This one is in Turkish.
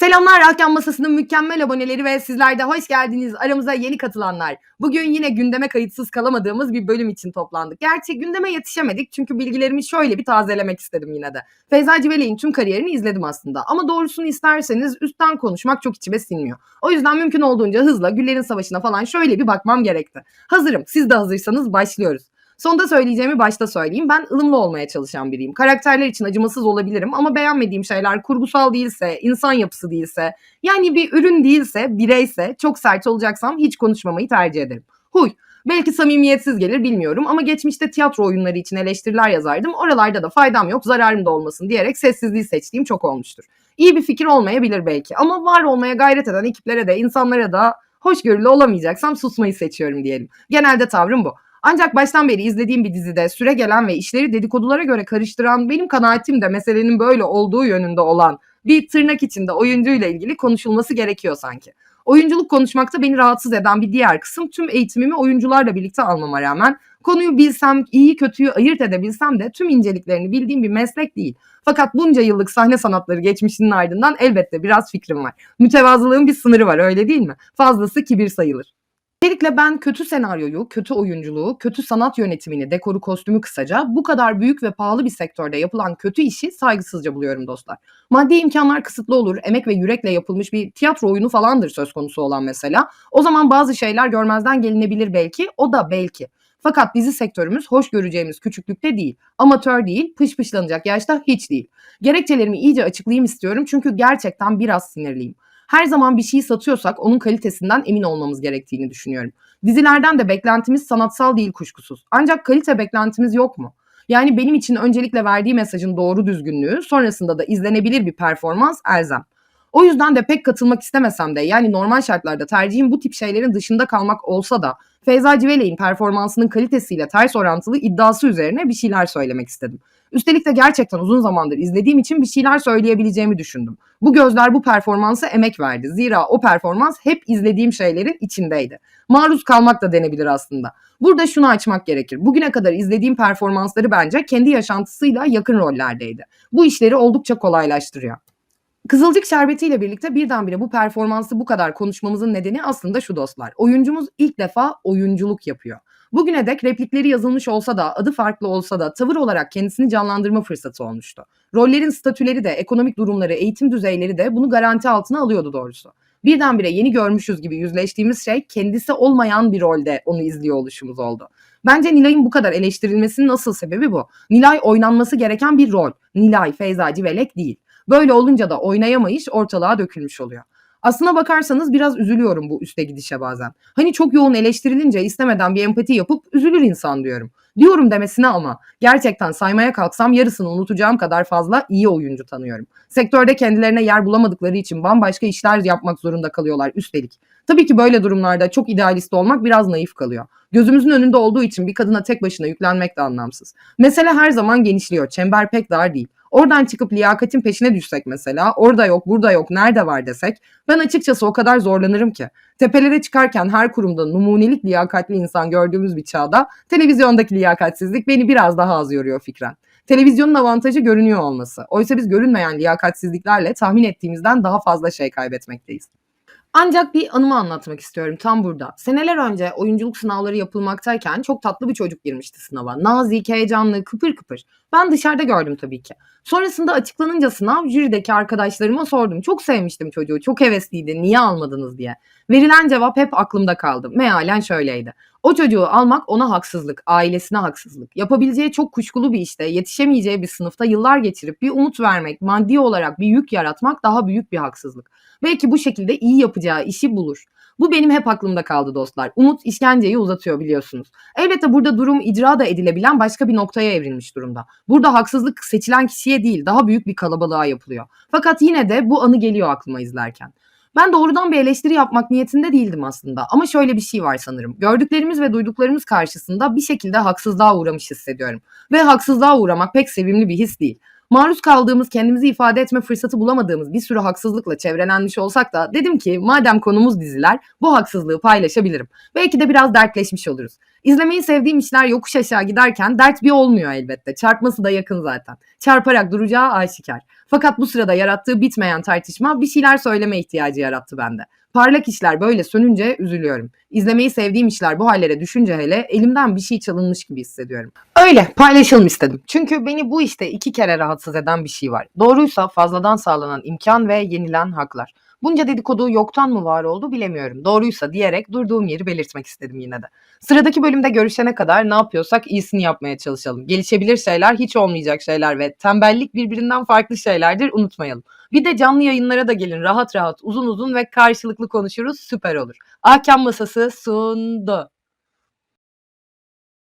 Selamlar Ahkam Masası'nın mükemmel aboneleri ve sizler de hoş geldiniz aramıza yeni katılanlar. Bugün yine gündeme kayıtsız kalamadığımız bir bölüm için toplandık. Gerçi gündeme yetişemedik çünkü bilgilerimi şöyle bir tazelemek istedim yine de. Feyza Civelek'in tüm kariyerini izledim aslında ama doğrusunu isterseniz üstten konuşmak çok içime sinmiyor. O yüzden mümkün olduğunca hızla Güllerin Savaşı'na falan şöyle bir bakmam gerekti. Hazırım siz de hazırsanız başlıyoruz. Sonda söyleyeceğimi başta söyleyeyim. Ben ılımlı olmaya çalışan biriyim. Karakterler için acımasız olabilirim ama beğenmediğim şeyler kurgusal değilse, insan yapısı değilse, yani bir ürün değilse, bireyse, çok sert olacaksam hiç konuşmamayı tercih ederim. Huy. Belki samimiyetsiz gelir bilmiyorum ama geçmişte tiyatro oyunları için eleştiriler yazardım. Oralarda da faydam yok, zararım da olmasın diyerek sessizliği seçtiğim çok olmuştur. İyi bir fikir olmayabilir belki ama var olmaya gayret eden ekiplere de insanlara da hoşgörülü olamayacaksam susmayı seçiyorum diyelim. Genelde tavrım bu. Ancak baştan beri izlediğim bir dizide süre gelen ve işleri dedikodulara göre karıştıran benim kanaatim de meselenin böyle olduğu yönünde olan bir tırnak içinde oyuncuyla ilgili konuşulması gerekiyor sanki. Oyunculuk konuşmakta beni rahatsız eden bir diğer kısım tüm eğitimimi oyuncularla birlikte almama rağmen konuyu bilsem, iyi kötüyü ayırt edebilsem de tüm inceliklerini bildiğim bir meslek değil. Fakat bunca yıllık sahne sanatları geçmişinin ardından elbette biraz fikrim var. Mütevazılığın bir sınırı var öyle değil mi? Fazlası kibir sayılır. Öncelikle ben kötü senaryoyu, kötü oyunculuğu, kötü sanat yönetimini, dekoru, kostümü kısaca bu kadar büyük ve pahalı bir sektörde yapılan kötü işi saygısızca buluyorum dostlar. Maddi imkanlar kısıtlı olur, emek ve yürekle yapılmış bir tiyatro oyunu falandır söz konusu olan mesela. O zaman bazı şeyler görmezden gelinebilir belki, o da belki. Fakat dizi sektörümüz hoş göreceğimiz küçüklükte değil, amatör değil, pışpışlanacak yaşta hiç değil. Gerekçelerimi iyice açıklayayım istiyorum çünkü gerçekten biraz sinirliyim her zaman bir şeyi satıyorsak onun kalitesinden emin olmamız gerektiğini düşünüyorum. Dizilerden de beklentimiz sanatsal değil kuşkusuz. Ancak kalite beklentimiz yok mu? Yani benim için öncelikle verdiği mesajın doğru düzgünlüğü, sonrasında da izlenebilir bir performans elzem. O yüzden de pek katılmak istemesem de yani normal şartlarda tercihim bu tip şeylerin dışında kalmak olsa da Feyza Civelek'in performansının kalitesiyle ters orantılı iddiası üzerine bir şeyler söylemek istedim. Üstelik de gerçekten uzun zamandır izlediğim için bir şeyler söyleyebileceğimi düşündüm. Bu gözler bu performansa emek verdi. Zira o performans hep izlediğim şeylerin içindeydi. Maruz kalmak da denebilir aslında. Burada şunu açmak gerekir. Bugüne kadar izlediğim performansları bence kendi yaşantısıyla yakın rollerdeydi. Bu işleri oldukça kolaylaştırıyor. Kızılcık şerbetiyle birlikte birdenbire bu performansı bu kadar konuşmamızın nedeni aslında şu dostlar. Oyuncumuz ilk defa oyunculuk yapıyor. Bugüne dek replikleri yazılmış olsa da, adı farklı olsa da tavır olarak kendisini canlandırma fırsatı olmuştu. Rollerin statüleri de, ekonomik durumları, eğitim düzeyleri de bunu garanti altına alıyordu doğrusu. Birdenbire yeni görmüşüz gibi yüzleştiğimiz şey kendisi olmayan bir rolde onu izliyor oluşumuz oldu. Bence Nilay'ın bu kadar eleştirilmesinin asıl sebebi bu. Nilay oynanması gereken bir rol. Nilay, Feyza Civelek değil. Böyle olunca da oynayamayış ortalığa dökülmüş oluyor. Aslına bakarsanız biraz üzülüyorum bu üste gidişe bazen. Hani çok yoğun eleştirilince istemeden bir empati yapıp üzülür insan diyorum. Diyorum demesine ama gerçekten saymaya kalksam yarısını unutacağım kadar fazla iyi oyuncu tanıyorum. Sektörde kendilerine yer bulamadıkları için bambaşka işler yapmak zorunda kalıyorlar üstelik. Tabii ki böyle durumlarda çok idealist olmak biraz naif kalıyor. Gözümüzün önünde olduğu için bir kadına tek başına yüklenmek de anlamsız. Mesele her zaman genişliyor. Çember pek dar değil. Oradan çıkıp liyakatin peşine düşsek mesela, orada yok, burada yok, nerede var desek, ben açıkçası o kadar zorlanırım ki. Tepelere çıkarken her kurumda numunelik liyakatli insan gördüğümüz bir çağda televizyondaki liyakatsizlik beni biraz daha az yoruyor fikren. Televizyonun avantajı görünüyor olması. Oysa biz görünmeyen liyakatsizliklerle tahmin ettiğimizden daha fazla şey kaybetmekteyiz. Ancak bir anımı anlatmak istiyorum tam burada. Seneler önce oyunculuk sınavları yapılmaktayken çok tatlı bir çocuk girmişti sınava. Nazik, heyecanlı, kıpır kıpır. Ben dışarıda gördüm tabii ki. Sonrasında açıklanınca sınav jürideki arkadaşlarıma sordum. Çok sevmiştim çocuğu, çok hevesliydi, niye almadınız diye. Verilen cevap hep aklımda kaldı. Mealen şöyleydi. O çocuğu almak ona haksızlık, ailesine haksızlık. Yapabileceği çok kuşkulu bir işte, yetişemeyeceği bir sınıfta yıllar geçirip bir umut vermek, maddi olarak bir yük yaratmak daha büyük bir haksızlık. Belki bu şekilde iyi yapacağı işi bulur. Bu benim hep aklımda kaldı dostlar. Umut işkenceyi uzatıyor biliyorsunuz. Elbette burada durum icra da edilebilen başka bir noktaya evrilmiş durumda. Burada haksızlık seçilen kişiye değil daha büyük bir kalabalığa yapılıyor. Fakat yine de bu anı geliyor aklıma izlerken. Ben doğrudan bir eleştiri yapmak niyetinde değildim aslında. Ama şöyle bir şey var sanırım. Gördüklerimiz ve duyduklarımız karşısında bir şekilde haksızlığa uğramış hissediyorum. Ve haksızlığa uğramak pek sevimli bir his değil maruz kaldığımız, kendimizi ifade etme fırsatı bulamadığımız bir sürü haksızlıkla çevrelenmiş olsak da dedim ki madem konumuz diziler bu haksızlığı paylaşabilirim. Belki de biraz dertleşmiş oluruz. İzlemeyi sevdiğim işler yokuş aşağı giderken dert bir olmuyor elbette. Çarpması da yakın zaten. Çarparak duracağı aşikar. Fakat bu sırada yarattığı bitmeyen tartışma bir şeyler söyleme ihtiyacı yarattı bende. Parlak işler böyle sönünce üzülüyorum. İzlemeyi sevdiğim işler bu hallere düşünce hele elimden bir şey çalınmış gibi hissediyorum. Öyle paylaşalım istedim. Çünkü beni bu işte iki kere rahatsız eden bir şey var. Doğruysa fazladan sağlanan imkan ve yenilen haklar. Bunca dedikodu yoktan mı var oldu bilemiyorum. Doğruysa diyerek durduğum yeri belirtmek istedim yine de. Sıradaki bölümde görüşene kadar ne yapıyorsak iyisini yapmaya çalışalım. Gelişebilir şeyler hiç olmayacak şeyler ve tembellik birbirinden farklı şeylerdir unutmayalım. Bir de canlı yayınlara da gelin rahat rahat uzun uzun ve karşılıklı konuşuruz süper olur. Ahkam Masası sundu.